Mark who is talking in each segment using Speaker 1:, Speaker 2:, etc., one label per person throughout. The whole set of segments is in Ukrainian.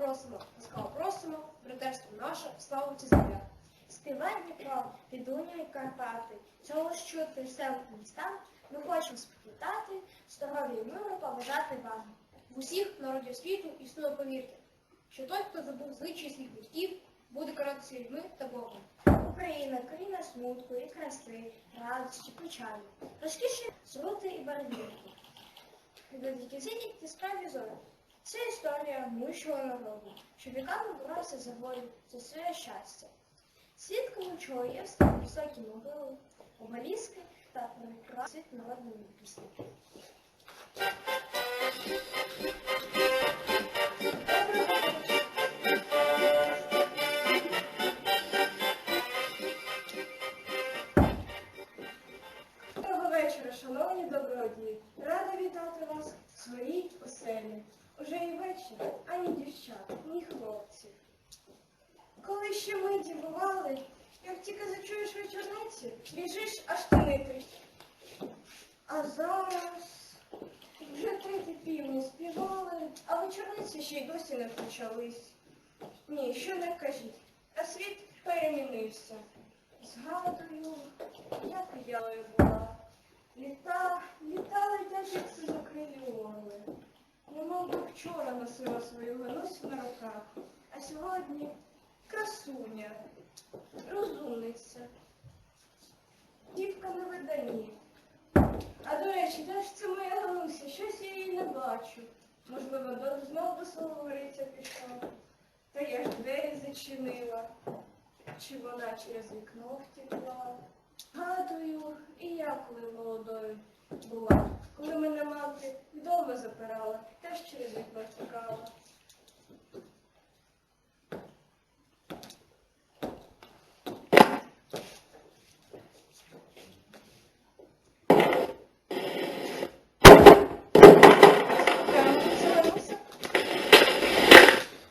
Speaker 1: Ласкаво просимо, братерство наше, слава ці земля.
Speaker 2: Співай Дніпро, підунюй Карпати. Чого ж чути все в містах, ми хочемо спитати, здоров'я і миру побажати вам.
Speaker 1: В усіх народів світу існує повірте, що той, хто забув звичаї своїх батьків, буде каратися людьми та Богом.
Speaker 2: Україна, країна смутку і краси, радості, печалі, розкішні зрути і барвінки. Великі сині і справді зорі. Це історія мучого народу, що віками боровся за волю, за своє щастя. Свідками чого є високі могили, обалізки та прекрасні народної пісні.
Speaker 3: І ані дівчат, ні хлопців. Коли ще ми дівували, як тільки зачуєш вечорниці, біжиш аж тонити. А зараз вже треті півні співали, а вечорниці ще й досі не почались. Ні, що не кажіть, а світ перемінився. Згадую, як я була. Літа, літа летять, як синокрилі орли. Немов би вчора носила свою ганусю на руках, а сьогодні красуня, розумниця, дівка на виданні. А до речі, де ж це моя гануся? Щось я її не бачу. Можливо, до- знов до свого говориця пішла. Та я ж двері зачинила. Чи вона через вікно втекла? Гадую, і я коли молодою була. Коли мене мати вдома запирала, теж через вікно втекала. Це Гануся?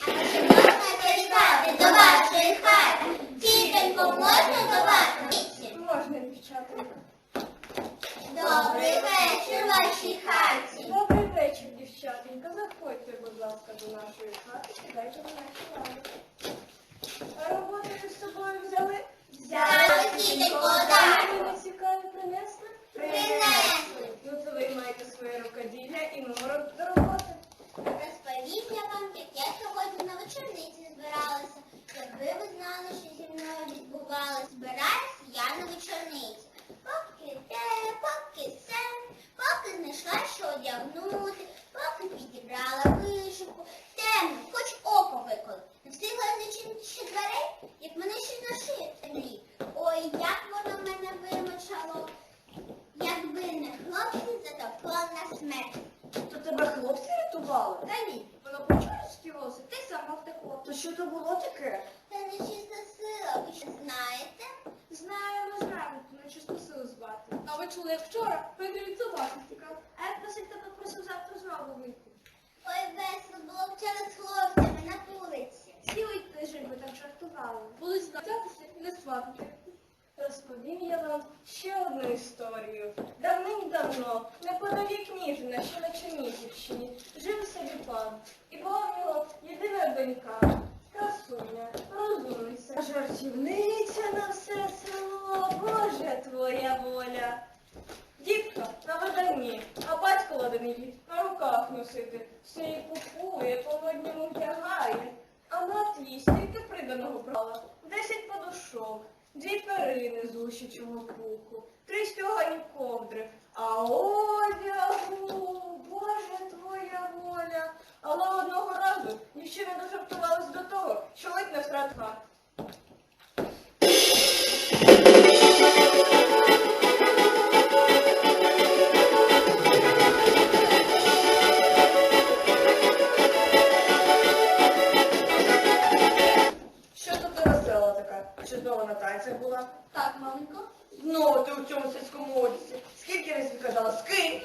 Speaker 4: А чи можна зайшати до вашої хати? Тітонько, можна до вашої?
Speaker 3: Можна, дівчата.
Speaker 4: Добрий вечір вашій хаті.
Speaker 3: Добрий вечір, дівчатенька. Заходьте, будь ласка, до нашої хати. Сідайте на наші лаві. А роботи ви з собою взяли?
Speaker 4: Взяли, тітонько, так.
Speaker 3: Ви не цікаві принесли?
Speaker 4: Принесли.
Speaker 3: Ну, то ви маєте своє рукоділля і номер до роботи.
Speaker 4: Розповім я вам, як я сьогодні на вечорниці збиралася. Якби ви знали, що зі мною відбувалося, збираюсь я на вечорниці. Поки те, поки се, поки знайшла, що одягнути, поки підібрала вишивку. Темно, хоч око виколи. Не встигла зачинити ще дверей, як мене ще на шиї землі. Ой, як воно мене вимочало. Якби не хлопці, затопло на смерть.
Speaker 3: То тебе хлопці рятували?
Speaker 1: Та ні, воно почує співалося, ти сама втекла.
Speaker 3: То що то було таке?
Speaker 4: Це нечиста сила, ви що знаєте?
Speaker 1: Знаємо, знаємо, то не чисто силу звати. А ви чули, як вчора Петро від собаки. А як Василь тебе просив завтра знову вийти?
Speaker 4: Ой, весело було вчора з хлопцями на вулиці.
Speaker 1: Цілий тиждень ви так жартували. Були знатися і не сватати.
Speaker 3: Розповім я вам ще одну історію. Давним-давно, неподалік Ніжина, що на Чернігівщині, жив собі пан. І була в нього єдина донька, красуня, розумниця, жартівниця на все село, Боже твоя воля. Дівка на виданні, а батько ладен її на руках носити. Все її купує, по-модньому вдягає. А мати їй стільки приданого брала. Десять подушок, дві перини з лущичого пуху, три стягані ковдри. А одягу, Боже твоя воля. Але одного разу дівчина дожартувалась до того, що ледь не втратила. Знову танцях була?
Speaker 1: Так, маленько.
Speaker 3: Ну, ти у цьому сільському одязі. Скільки разів казала? Скинь!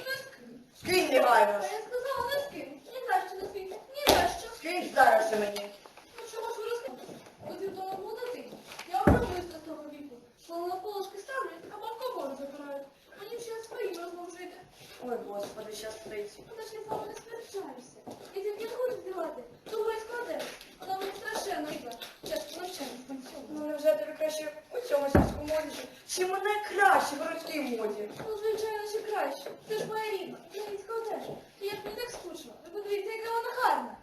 Speaker 3: Скинь негайно!
Speaker 1: Я сказала, не скинь. Ні за що не скинь. Ні за що.
Speaker 3: Скинь зараз же мені.
Speaker 1: Ну чого ж ви розказуєте? Ви вдома молодий. Я близько з того віку. Слава на полошки ставлять, а алкоголь забирають. Мені ще свою розмовжити.
Speaker 3: Ой, господи, щас прийти.
Speaker 1: Ну ж я з не сперечаюся. І тільки хочу здівати, того і складеш. Вона
Speaker 2: мені
Speaker 1: страшенно йде. Чесно, навчання станцювати. Ну
Speaker 5: вже тебе краще у цьому сільському
Speaker 2: моді, чи мене краще в городській моді?
Speaker 1: Ну, звичайно, ще краще. Ти ж моя рідна, українська складеш. І як мені так скучно, ви подивіться, яка вона гарна.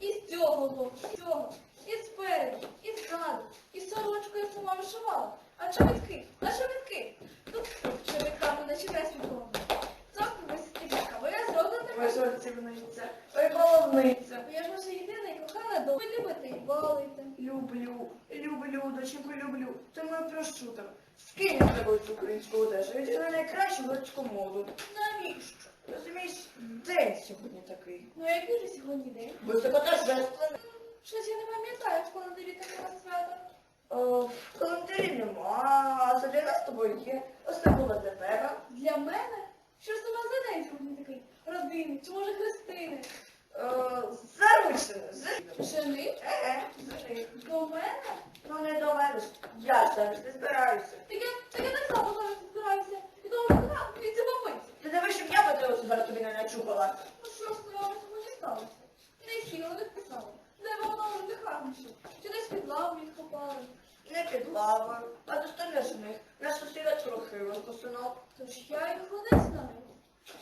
Speaker 1: І з цього боку, і з цього, і спереду, і ззаду, і сорочку я сама вишивала. А чого
Speaker 2: Люблю, люблю, доченьку люблю. Ти мене прошу там. Скинь з тобою цю українську одежу. Я тебе найкращу городську моду.
Speaker 1: Навіщо?
Speaker 2: Розумієш, день сьогодні такий.
Speaker 1: Ну, який же сьогодні день?
Speaker 2: Високоторжественний.
Speaker 1: Щось я не пам'ятаю, в календарі таке свято.
Speaker 2: О, в календарі нема, а для нас з тобою є. Ось це було для тебе.
Speaker 1: Для мене? Що ж це у вас за день сьогодні такий? Родинний, чи може хрестини?
Speaker 2: Е, Заручене.
Speaker 1: Жени?
Speaker 2: Е, зажив.
Speaker 1: До мене?
Speaker 2: Ну не доведеш. Я ж зараз не збираюся.
Speaker 1: Так я, так я так само зараз збираюся. І тому так, від це помиться.
Speaker 2: Ти дивись, щоб я по тебе зараз тобі не начухала.
Speaker 1: Ну що з вами сьогодні сталося? Не сіла, не писала. Де вам мало не? Чи десь під лаву їх попали?
Speaker 2: Не під лавою, а достойно з них. Наш сусіда трохи розпосунув.
Speaker 1: Тож я їх не знаю.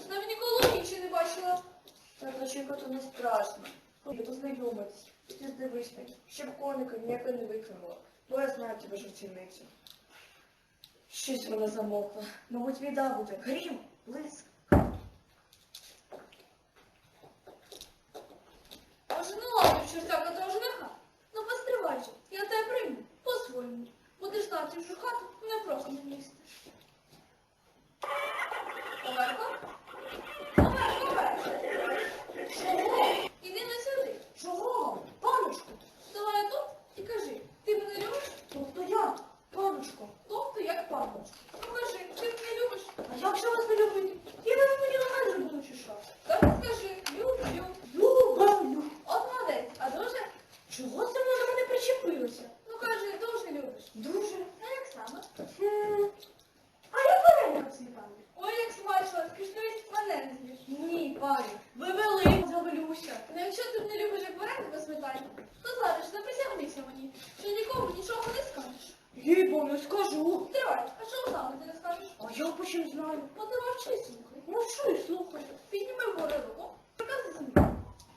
Speaker 1: Навіть ніколи ще не бачила.
Speaker 2: Так, доченько, то не страшно. Я познайомитись. Ти здивись мені, щоб коника ніяко не викинула. Бо я знаю тебе жартівницю. Щось вона замовкла. Мабуть, біда буде. Грім, блиск.
Speaker 1: Ладно, що всяка того жениха? Ну, постривай же, я тебе прийму, по-своєму. Будеш знати, що хату не просто не місце. Оверко? Оверко, Оверко! Чого? Іди не сюди.
Speaker 2: Чого? Паночку,
Speaker 1: Давай тут і кажи, ти мене любиш?
Speaker 2: тобто я, паночко.
Speaker 1: Тобто як пам'ять. Ну кажи, ти мене любиш?
Speaker 2: А як же вас не любити? Я вас мені на буду чи що?
Speaker 1: Так скажи, люблю.
Speaker 2: Люблю.
Speaker 1: От молодець, а дуже?
Speaker 2: Чого це вона до мене причепилася?
Speaker 1: Ну кажи, дуже любиш.
Speaker 2: Дуже.
Speaker 1: А як саме?
Speaker 2: Хм. А я вареника сметану.
Speaker 1: Ой, як смачно, скажи, мене не з'їш.
Speaker 2: Ні, пані, ви вели, завелюся.
Speaker 1: Ну якщо ти не любиш як вареника без сметани, то зараз ж не присягнися мені, що нікому нічого не скажеш.
Speaker 2: Їй бо не скажу.
Speaker 1: Тривай, а що саме ти не скажеш?
Speaker 2: А я по чим знаю?
Speaker 1: От ти мовчи, слухай.
Speaker 2: Мовчу і слухаю.
Speaker 1: Підніми вгору руку, прикази землі.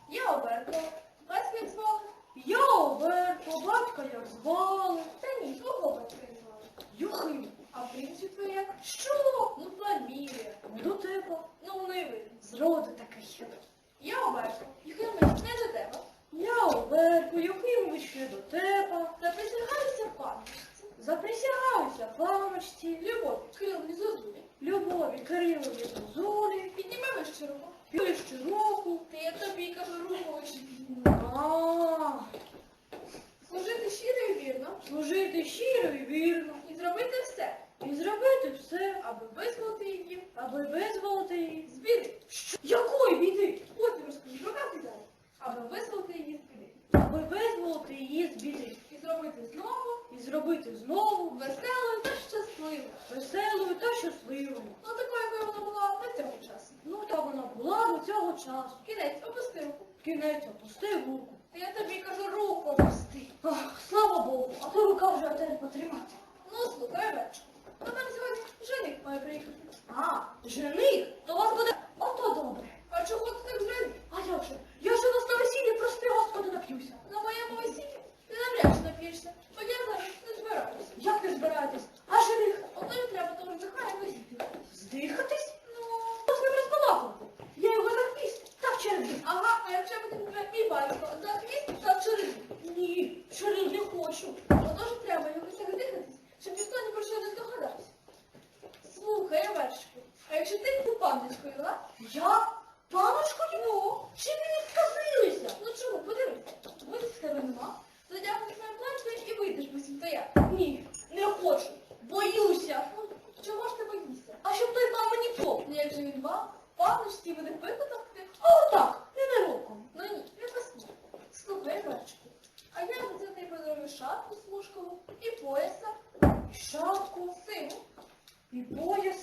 Speaker 1: Я оберто, батька як звали.
Speaker 2: Я Оверко, батька як звали.
Speaker 1: Та ні, твого батька як звали.
Speaker 2: Юхим.
Speaker 1: А принці твоє? Що? Ну, фамілія.
Speaker 2: До тебе.
Speaker 1: Ну, не видно.
Speaker 2: Зроду такий.
Speaker 1: Я оберто, їх не до тебе.
Speaker 2: Я Оверко, Юхимович не до тебе.
Speaker 1: Та Заприсягаюся пам'ятці.
Speaker 2: Заприсягаюся паночці,
Speaker 1: Любові, Кирилові Зозулі.
Speaker 2: Любові Кирилові Зозулі,
Speaker 1: Підніми вище руку.
Speaker 2: Півще руку.
Speaker 1: Та я тобі кажу руку вище.
Speaker 2: А,
Speaker 1: Служити щиро і вірно
Speaker 2: служити щиро і вірно.
Speaker 1: і зробити все,
Speaker 2: І зробити все,
Speaker 1: аби визволити її
Speaker 2: аби визволити її.
Speaker 1: з біди.
Speaker 2: Якої біди?
Speaker 1: Потім розкажу, прокази далі. Аби визволити її з біди.
Speaker 2: Аби визволити її з біди.
Speaker 1: Зробити знову
Speaker 2: І зробити знову
Speaker 1: веселою та щасливою.
Speaker 2: веселою та щасливою.
Speaker 1: Ну такою, якою вона була на цьому часі.
Speaker 2: Ну, та вона була до цього часу.
Speaker 1: Кінець, опусти руку.
Speaker 2: Кінець опустив руку.
Speaker 1: Та я тобі кажу, руку опусти.
Speaker 2: Ах, слава Богу, а то рука вже тебе потримати.
Speaker 1: Ну, слухай, вечір. До мене сьогодні жених має приїхати.
Speaker 2: А, жених, то у вас буде ото добре.
Speaker 1: А чого ти так зрадів?
Speaker 2: А як же? Я ж у вас на весіллі, прости, Господи, нап'юся.
Speaker 1: На моєму весіллі ти навряд чи нап'єшся, бо я зараз не збираюся.
Speaker 2: Як не збираєтесь? А жених?
Speaker 1: Ото й треба того жениха і висіти.
Speaker 2: Здихатись?
Speaker 1: Ну,
Speaker 2: ним розбалакувати? Я його за хвіст, так через
Speaker 1: ага, а якщо буде мій батько за хвіст так через
Speaker 2: Ні, через не хочу.
Speaker 1: Отож треба якось так дихатись, щоб ніхто ні про що не здогадався. Слухай, вершку, а якщо ти не пам'ятку вела,
Speaker 2: Я? Паночку, ну, чи мені сказилися?
Speaker 1: ну чому, подивися, ось з тебе нема, задягнеш моє плечко і вийдеш буцімто я.
Speaker 2: Ні, не хочу. Боюся.
Speaker 1: Ну, чого ж ти боїшся?
Speaker 2: А щоб той пан мені поп.
Speaker 1: Ну як же він вам, паночці буде виконати?
Speaker 2: А отак, ненароком.
Speaker 1: Ну ні, не посмій. Слухай, вершку, а я за це тобі подарую шапку смужкову і пояса,
Speaker 2: І шапку,
Speaker 1: сину,
Speaker 2: і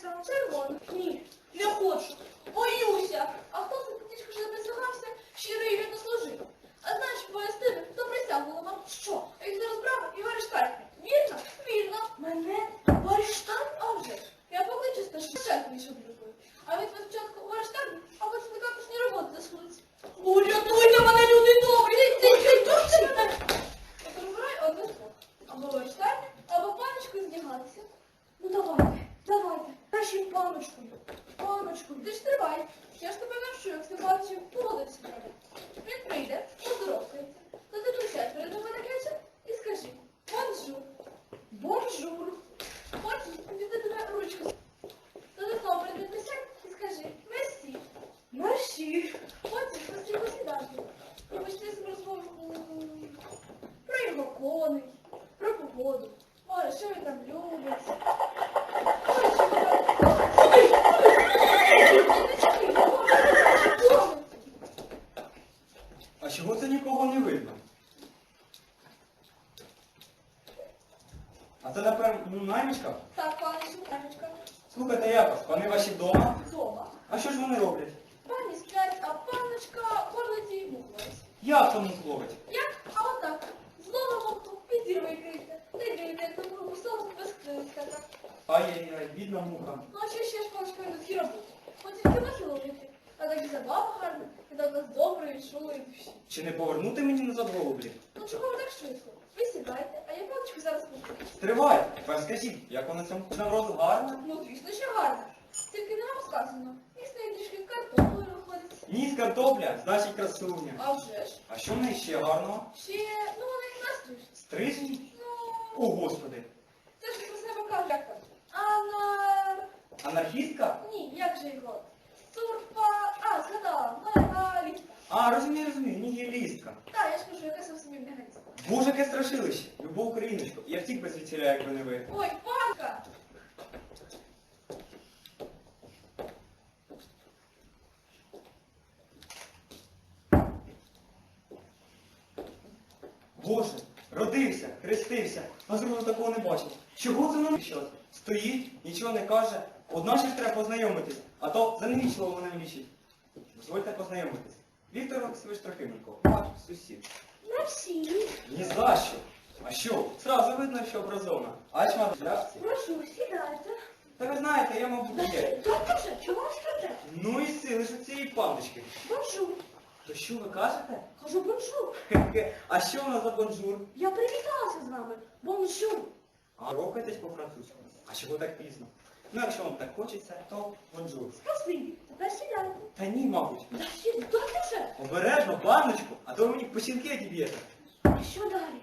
Speaker 2: пояса.
Speaker 1: Червоно.
Speaker 2: Ні, не хочу. Боюся.
Speaker 1: А хто за птичку вже присягався, щиро і вірно служив? А знаєш, пояснили, хто присягував вам?
Speaker 2: Що?
Speaker 1: А
Speaker 6: це напевно ну, наймичка?
Speaker 1: Так, пане Шуканечка,
Speaker 6: Слухайте якось, пани ваші вдома.
Speaker 1: вдома.
Speaker 6: А що ж вони роблять?
Speaker 1: Пані сплять, а панночка горлиці і мухлась.
Speaker 6: Як тому зловить?
Speaker 1: Як? А отак. Знову муху, підір викрийте. Не дивіться, як там кругу сон без так.
Speaker 6: Ай-яй-яй, бідна муха.
Speaker 1: Ну а що ще ж паночка не такі робити? От тільки вас ловити. А так і забава гарна, і так вас добре від шулої душі.
Speaker 6: Чи не повернути мені назад голублі?
Speaker 1: Ну чого ви так швидко? Ви сідайте, а я паночку зараз покажу.
Speaker 6: Стривай, тепер скажіть, як вона цьому навроду гарна?
Speaker 1: Ну, звісно, що гарна. Тільки не вам сказано. Із неї трішки картоплею виходить.
Speaker 6: Ніс картопля, значить красуня.
Speaker 1: А вже ж.
Speaker 6: А що в неї ще гарного?
Speaker 1: Ще, ну, вона і настрій.
Speaker 6: Стрижні?
Speaker 1: Ну,
Speaker 6: О, господи.
Speaker 1: це ж про себе кажуть. Як там? Анар...
Speaker 6: Анархістка?
Speaker 1: Ні, як же його? А,
Speaker 6: розумію, розумію, нігілістка.
Speaker 1: Так, я ж кажу, яка сам собі меганіст.
Speaker 6: Боже, яке страшилище. Любов Україночко. Я втік без весіля, якби не ви.
Speaker 1: Ой, панка!
Speaker 6: Боже, родився, хрестився, а зробив такого не бачив. Чого це нам щось? Стоїть, нічого не каже. Одна ще ж треба познайомитись, а то за невічливо мене лічить. Дозвольте познайомитись. Віктор Олексійович Трохименко, ваш сусід.
Speaker 2: Мерсі.
Speaker 6: Ні за що. А що? Сразу видно, що образована. А чма шляпці?
Speaker 2: Прошу, сідайте.
Speaker 6: Та ви знаєте, я, мабуть, є.
Speaker 2: Доктор, чого ви скажете?
Speaker 6: Ну і сили ж у цієї пандочки.
Speaker 2: Бонжур.
Speaker 6: То що ви кажете?
Speaker 2: Кажу бонжур.
Speaker 6: Хе-хе. А що нас за бонжур?
Speaker 2: Я привіталася з вами. Бонжур.
Speaker 6: А рухайтесь по-французькому. А чого так пізно? Ну, якщо вам так хочеться, то бонжур.
Speaker 2: Спасибі. Тепер сідайте.
Speaker 6: Та ні, мабуть.
Speaker 2: Да сідайте вже.
Speaker 6: Обережно, панночку, а то ви мені печінки діб'єте.
Speaker 2: А що далі?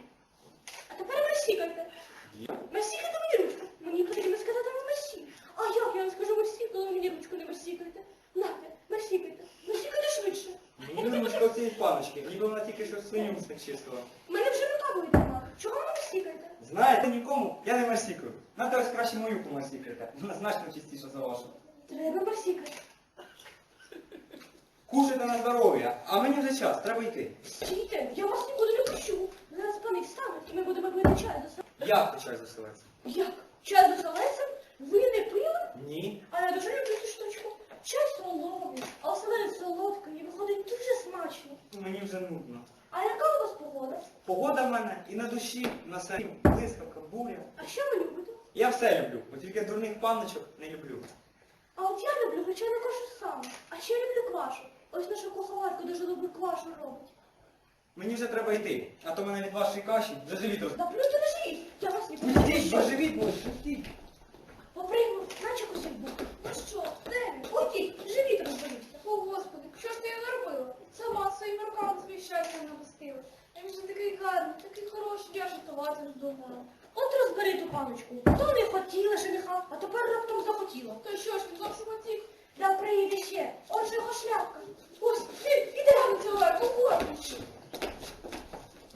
Speaker 2: А тепер мерсікайте. Мерсікайте мені ручку. Мені потрібно сказати вам мерсі. А як я вам скажу мерсі, коли ви мені ручку не мерсікаєте? Нате, мерсікайте. Мерсікайте швидше.
Speaker 6: Мені ручка цієї паночки, ніби вона тільки що свиню чистила.
Speaker 2: Мене вже рука болить Чого ви мерсікаєте?
Speaker 6: Знаєте, нікому я не марсікаю. Надо ось краще мою помарсікайте. Вона значно чистіша за вашу.
Speaker 2: Треба мерсікати.
Speaker 6: Кушайте на здоров'я, а мені вже час, треба йти.
Speaker 2: Стійте, я вас нікуди не пущу. Зараз пани встануть, і ми будемо пити чай до себе.
Speaker 6: Як ти чай заселеться?
Speaker 2: Як? Чай до селецем? Ви не пили?
Speaker 6: Ні.
Speaker 2: А я дуже люблю цю штучку. Чай солоний, а оселедець солодкий, і виходить дуже смачно.
Speaker 6: Мені вже нудно.
Speaker 2: Погода?
Speaker 6: В мене і на душі, і на серці, блискавка, буря.
Speaker 2: А що ви любите?
Speaker 6: Я все люблю, бо тільки дурних панночок не люблю.
Speaker 2: А от я люблю гречану кашу саме. А ще люблю квашу. Ось наша куховарка дуже добру квашу робить.
Speaker 6: Мені вже треба йти, а то мене від вашої каші вже живіт роз...
Speaker 2: Да плюйте на живіт, я вас не
Speaker 6: Пустіть, бо
Speaker 2: буду.
Speaker 6: живіт буде, пустіть.
Speaker 2: Попригну, наче кусик був.
Speaker 1: Ну що, де він?
Speaker 2: Ой, живіт розболівся.
Speaker 1: О, Господи, що ж ти я наробила? Сама своїми руками своє щастя напустила. А він же такий гарний, такий хороший, я жартувати вздумала.
Speaker 2: От розбери ту паночку. То не хотіла жениха, а тепер раптом захотіла.
Speaker 1: То що ж, він зовсім отік?
Speaker 2: Да приїде ще. От же його шляпка.
Speaker 1: Ось, ти, іди рано цілує, походиш.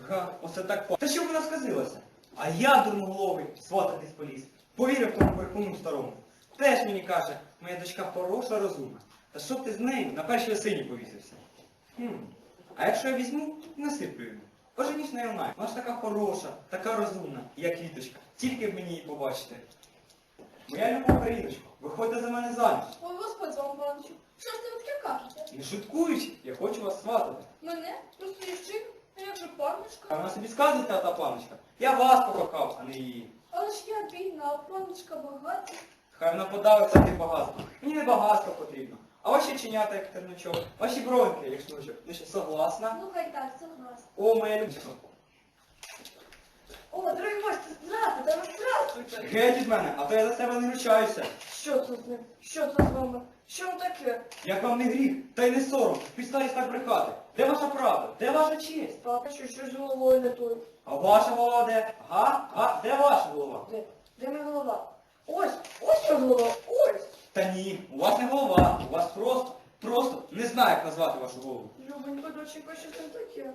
Speaker 6: Га, оце так по. Та що вона сказилася? А я, дурноголовий, свататись поліз. Повірив тому перекону старому. Теж мені каже, моя дочка хороша, розумна. Та щоб ти з нею на першій осині повісився. Хм. А якщо я візьму, насиплю йому. Оженіш на вона. Вона ж така хороша, така розумна, як квіточка. Тільки б мені її побачити. Моя любов Україночко, виходьте за мене заміж.
Speaker 1: Ой, Господь з вами. Що ж ти ви таке кажете?
Speaker 6: Не шуткуючи, я хочу вас сватати.
Speaker 1: Мене? Просто їжджик? А як же
Speaker 6: А вона собі сказує, та паночка. Я вас покохав, а не її.
Speaker 1: Але ж я бідна, а паночка багата.
Speaker 6: Хай вона подавиться тим багатством. Мені не багатство потрібно. А ваші чинята, як терночок, ваші броньки, як шнурчок. Ну що, согласна?
Speaker 1: Ну хай так, согласна.
Speaker 6: О, моя любчика.
Speaker 1: О, дорогі гості, здравствуйте, ви здравствуйте.
Speaker 6: Геть від мене, а то я за себе не ручаюся.
Speaker 1: Що це з ним? Що це з вами? Що таке?
Speaker 6: Як вам не гріх, та й не сором, підстаюсь так брехати. Де ваша правда? Де ваша честь?
Speaker 1: Папа, що щось з головою не той.
Speaker 6: А ваша голова де? Га? Га? Де ваша голова?
Speaker 1: Де? Де моя голова? Ось, ось моя голова, ось.
Speaker 6: Та ні, у вас не голова, у вас просто, просто не знаю, як назвати вашу голову.
Speaker 1: Любонька, доченька, що це таке?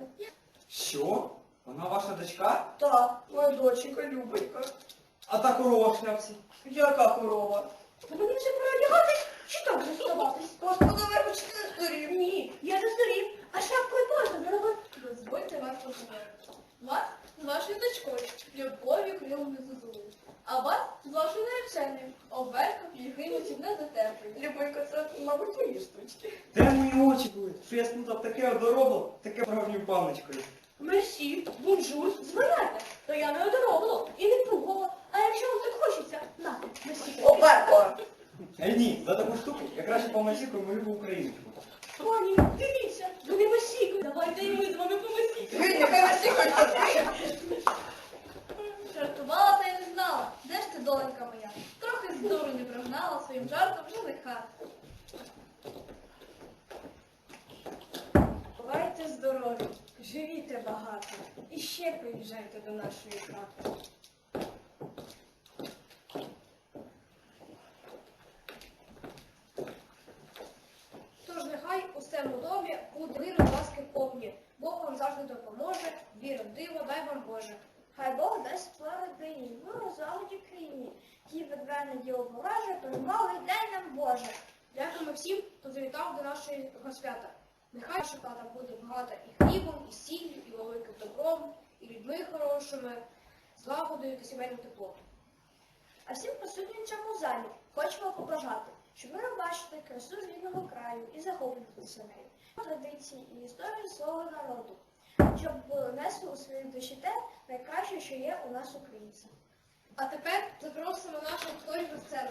Speaker 6: Що? Вона ваша дочка?
Speaker 1: Так, моя доченька, Любонька.
Speaker 6: А та корова в шляпці?
Speaker 1: Яка корова?
Speaker 2: Та мені вже переодягатись чи так заставатись?
Speaker 1: Господи, вибачте, здурів.
Speaker 2: Ні, я не здурів, а шапкою можна зробити.
Speaker 1: Дозвольте вас поговорити. Вас з вашою дочкою, Любов'ю Кривою Зозулею. А вас з вашою нареченою. Оберком Євгенівців не затерпить.
Speaker 2: Любойко, це, мабуть, мої штучки.
Speaker 6: Де мої очі були? Що я сплутав таке одоробло, таке справжньою панночкою.
Speaker 3: Мерсі, бонжур, зволяйте. То я не одоробло і не пробувала. А якщо вам так хочеться, нате, мерсі.
Speaker 2: Оперко!
Speaker 6: Е, ні, за таку штуку я краще помасікую мою українську.
Speaker 3: Пані, дивіться, вони масікують. Давайте і ми з вами помасікуємо.
Speaker 2: Ви нехай вас тихо
Speaker 1: Жартувала та й не знала. Де доленька моя? Трохи з не прогнала своїм жартом жениха.
Speaker 2: Бувайте здорові, живіте багато і ще приїжджайте до нашої хати.
Speaker 3: Тож нехай у цьому домі буде мир ласки повні. Бог вам завжди допоможе, віру, диво, дай вам Боже. Хай Бог дині, миру заводі країні. Ті ведвени діло поваже, перемоги дай нам Боже. Дякуємо всім, хто завітав до нашої свята. Нехай наша хата буде багата і хлібом, і сіллю, і великим добром, і людьми хорошими, злагодою та сімейним теплом. А всім присутнім цьому залі хочемо побажати, щоб ви бачите красу рідного краю і захоплюватися нею, традиції і історії свого народу, щоб внесли несли у своїй душі те найкраще, що є у нас українців.
Speaker 1: А тепер запросимо наших акторів до сцени.